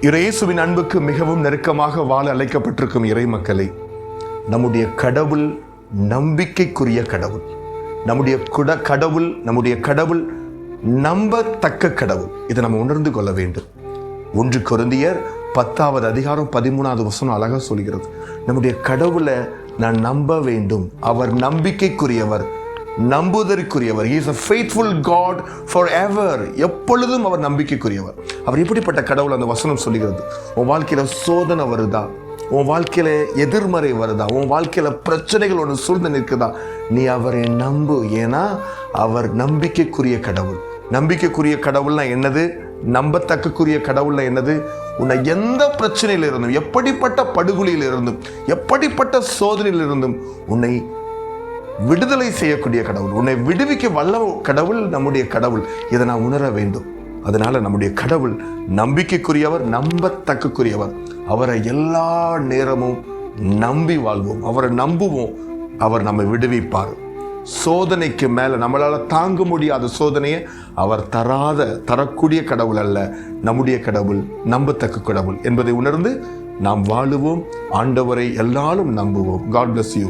இறையேசுவின் அன்புக்கு மிகவும் நெருக்கமாக வாழ அழைக்கப்பட்டிருக்கும் இறை மக்களை நம்முடைய கடவுள் நம்பிக்கைக்குரிய கடவுள். நம்முடைய குட கடவுள் நம்முடைய கடவுள் நம்பத்தக்க கடவுள். இதை நம்ம உணர்ந்து கொள்ள வேண்டும். ஒன்று குருந்தியர் பத்தாவது அதிகாரம் பதிமூணாவது வசனம் அழகாக சொல்கிறது. நம்முடைய கடவுளை நான் நம்ப வேண்டும். அவர் நம்பிக்கைக்குரியவர். நம்புவதற்குரியவர் is a faithful God forever எப்பொழுதும் அவர் நம்பிக்கைக்குரியவர். அவர் எப்படிப்பட்ட கடவுள் அந்த வசனம் சொல்லுகிறது? உன் வாழ்க்கையில் சோதனை வருதா? உன் வாழ்க்கையில் எதிர்மறை வருதா? உன் வாழ்க்கையில் பிரச்சனைகள் ஒன்று சூழ்ந்து நிற்குதா? நீ அவரை நம்பு. ஏன்னா அவர் நம்பிக்கைக்குரிய கடவுள். நம்பிக்கைக்குரிய கடவுள்னா என்னது? நம்பத்தக்கக்குரிய கடவுள்னா என்னது? உன்னை எந்த பிரச்சனையில் இருந்தும் எப்படிப்பட்ட படுகொலியில் இருந்தும் எப்படிப்பட்ட சோதனையில் இருந்தும் உன்னை விடுதலை செய்யக்கூடிய கடவுள் உன்னை விடுவிக்க வல்ல கடவுள் நம்முடைய கடவுள். இதை நான் உணர வேண்டும். அதனால் நம்முடைய கடவுள் நம்பிக்கைக்குரியவர் நம்பத்தக்கக்குரியவர். அவரை எல்லா நேரமும் நம்பி வாழ்வோம். அவரை நம்புவோம். அவர் நம்மை விடுவிப்பார். சோதனைக்கு மேலே நம்மளால் தாங்க முடியாத சோதனையை அவர் தராத தரக்கூடிய கடவுள் அல்ல. நம்முடைய கடவுள் நம்பத்தக்க கடவுள் என்பதை உணர்ந்து நாம் வாழுவோம். ஆண்டவரை எல்லாரும் நம்புவோம். God bless you